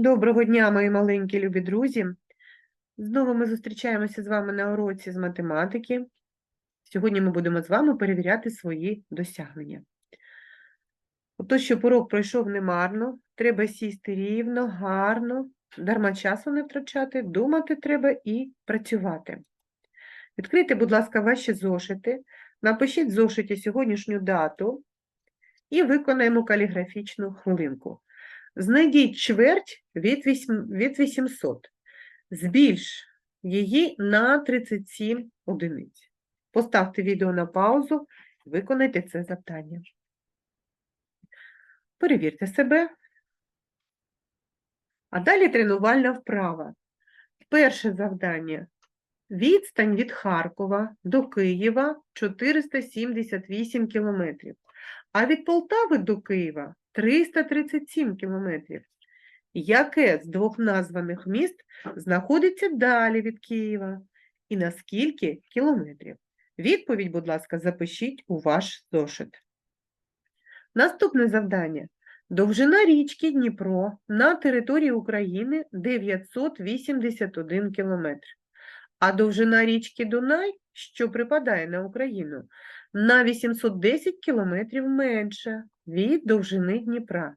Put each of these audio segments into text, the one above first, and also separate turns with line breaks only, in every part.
Доброго дня, мої маленькі любі друзі. Знову ми зустрічаємося з вами на уроці з математики. Сьогодні ми будемо з вами перевіряти свої досягнення. Отож, щоб урок пройшов немарно, треба сісти рівно, гарно, дарма часу не втрачати, думати треба і працювати. Відкрийте, будь ласка, ваші зошити, напишіть в зошиті сьогоднішню дату і виконаємо каліграфічну хвилинку. Знайдіть чверть від 800. Збільш її на 37 одиниць. Поставте відео на паузу, виконайте це завдання. Перевірте себе. А далі тренувальна вправа. Перше завдання. Відстань від Харкова до Києва 478 кілометрів, а від Полтави до Києва 337 кілометрів. Яке з двох названих міст знаходиться далі від Києва? І на скільки кілометрів? Відповідь, будь ласка, запишіть у ваш зошит. Наступне завдання. Довжина річки Дніпро на території України 981 кілометр, а довжина річки Дунай, що припадає на Україну, на 810 кілометрів менша від довжини Дніпра.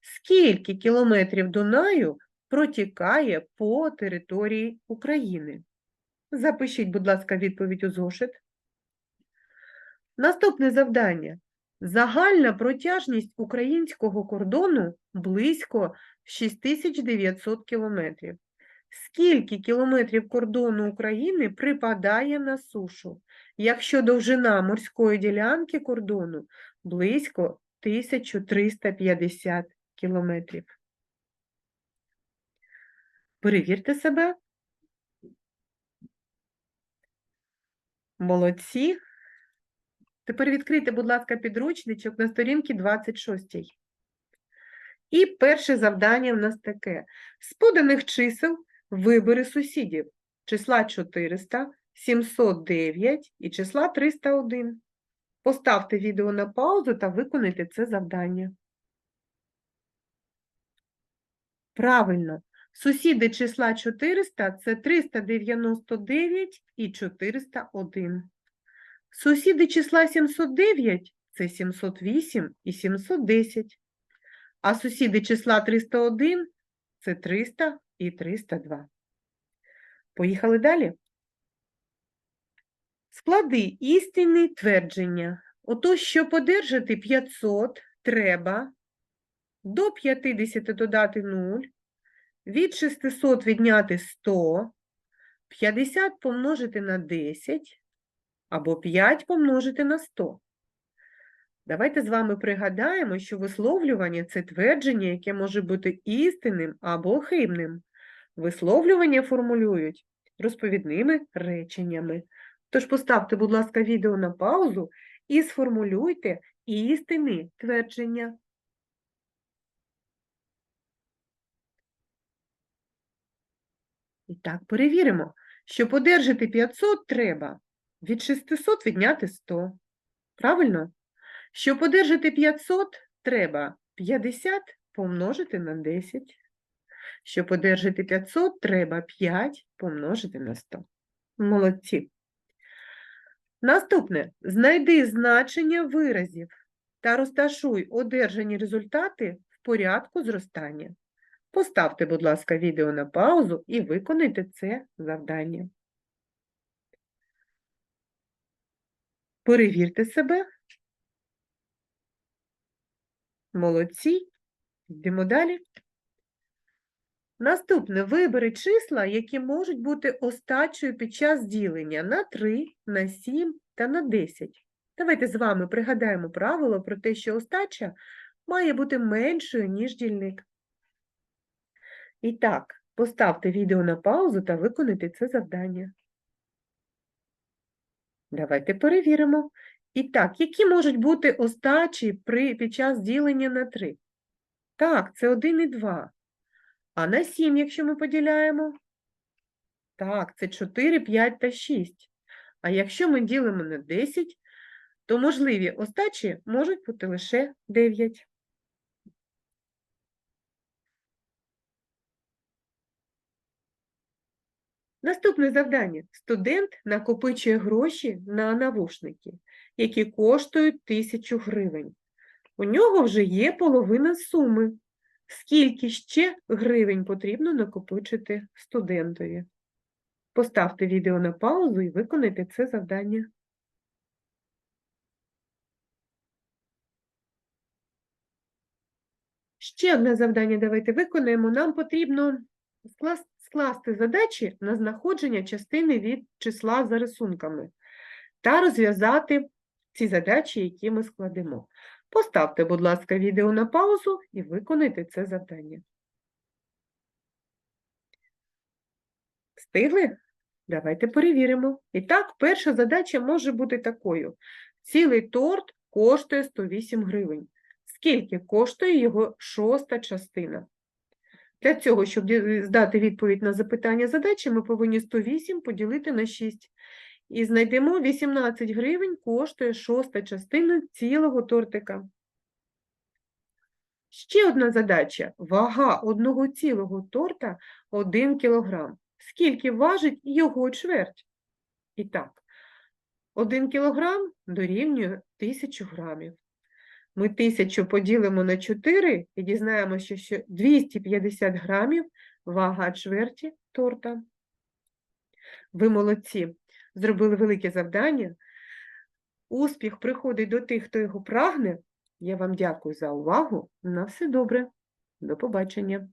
Скільки кілометрів Дунаю протікає по території України? Запишіть, будь ласка, відповідь у зошит. Наступне завдання. Загальна протяжність українського кордону близько 6900 кілометрів. Скільки кілометрів кордону України припадає на сушу, якщо довжина морської ділянки кордону близько 1350 кілометрів? Перевірте себе. Молодці. Тепер відкрийте, будь ласка, підручничок на сторінці 26. І перше завдання в нас таке. З поданих чисел вибери сусідів числа 400, 709 і числа 301. Поставте відео на паузу та виконайте це завдання. Правильно. Сусіди числа 400 – це 399 і 401. Сусіди числа 709 – це 708 і 710. А сусіди числа 301 – це 300 і 302. Поїхали далі. Склади істинні твердження. Отож, щоб одержати 500, треба до 50 додати 0, від 600 відняти 100, 50 помножити на 10 або 5 помножити на 100. Давайте з вами пригадаємо, що висловлювання – це твердження, яке може бути істинним або хибним. Висловлювання формулюють розповідними реченнями. Тож поставте, будь ласка, відео на паузу і сформулюйте істинні твердження. І так, перевіримо. Щоб одержати 500, треба від 600 відняти 100. Правильно? Щоб одержати 500, треба 50 помножити на 10. Щоб одержати 500, треба 5 помножити на 100. Молодці. Наступне. Знайди значення виразів та розташуй одержані результати в порядку зростання. Поставте, будь ласка, відео на паузу і виконайте це завдання. Перевірте себе. Молодці. Йдемо далі. Наступне. Вибери числа, які можуть бути остачею під час ділення на 3, на 7 та на 10. Давайте з вами пригадаємо правило про те, що остача має бути меншою, ніж дільник. І так, поставте відео на паузу та виконайте це завдання. Давайте перевіримо. І так, які можуть бути остачі при, під час ділення на 3? Так, це 1 і 2. А на 7, якщо ми поділяємо, так, це 4, 5 та 6. А якщо ми ділимо на 10, то можливі остачі можуть бути лише 9. Наступне завдання. Студент накопичує гроші на навушники, які коштують 1000 гривень. У нього вже є половина суми. Скільки ще гривень потрібно накопичити студентові? Поставте відео на паузу і виконайте це завдання. Ще одне завдання давайте виконаємо. Нам потрібно скласти задачі на знаходження частини від числа за рисунками та розв'язати ці задачі, які ми складемо. Поставте, будь ласка, відео на паузу і виконайте це завдання. Встигли? Давайте перевіримо. І так, перша задача може бути такою. Цілий торт коштує 108 гривень. Скільки коштує його шоста частина? Для цього, щоб здати відповідь на запитання задачі, ми повинні 108 поділити на 6. І знайдемо 18 гривень коштує шоста частина цілого тортика. Ще одна задача. Вага одного цілого торта 1 кілограм. Скільки важить його чверть? І так, 1 кілограм дорівнює 1000 грамів. Ми 1000 поділимо на 4 і дізнаємося, що 250 грамів вага чверті торта. Ви молодці, зробили велике завдання. Успіх приходить до тих, хто його прагне. Я вам дякую за увагу. На все добре. До побачення.